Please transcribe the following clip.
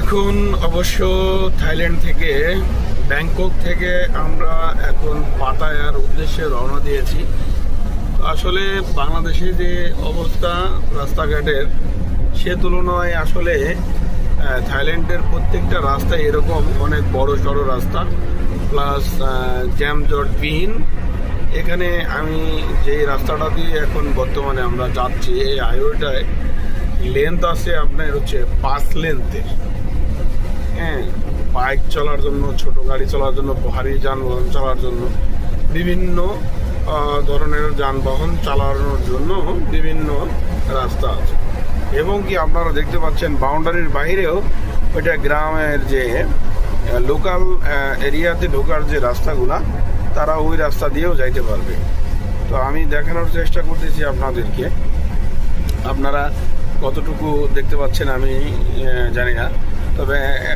এখন অবশ্য থাইল্যান্ড থেকে, ব্যাংকক থেকে আমরা এখন পাতায়ার উদ্দেশ্যে রওনা দিয়েছি। আসলে বাংলাদেশে যে অবস্থা রাস্তাঘাটের, সে তুলনায় আসলে থাইল্যান্ডের প্রত্যেকটা রাস্তা এরকম অনেক বড় সড়ো রাস্তা। প্লাস জ্যাম জটবিহীন এখানে আমি যে রাস্তাটা দিয়ে এখন বর্তমানে আমরা যাচ্ছি, এই হাইওয়েটায় লেন্থ আছে আপনার হচ্ছে পাঁচ লেন্থের হ্যাঁ বাইক চলার জন্য, ছোট গাড়ি চলার জন্য, ভারী যানবাহন চলার জন্য, বিভিন্ন ধরনের যানবাহন চালানোর জন্য বিভিন্ন রাস্তা আছে। এবং কি আপনারা দেখতে পাচ্ছেন, বাউন্ডারির বাইরেও ওইটা গ্রামের যে লোকাল এরিয়াতে ঢোকার যে রাস্তাগুলা, তারা ওই রাস্তা দিয়েও যাইতে পারবে। তো আমি দেখানোর চেষ্টা করতেছি আপনাদেরকে। আপনারা কতটুকু দেখতে পাচ্ছেন আমি জানি না। তবে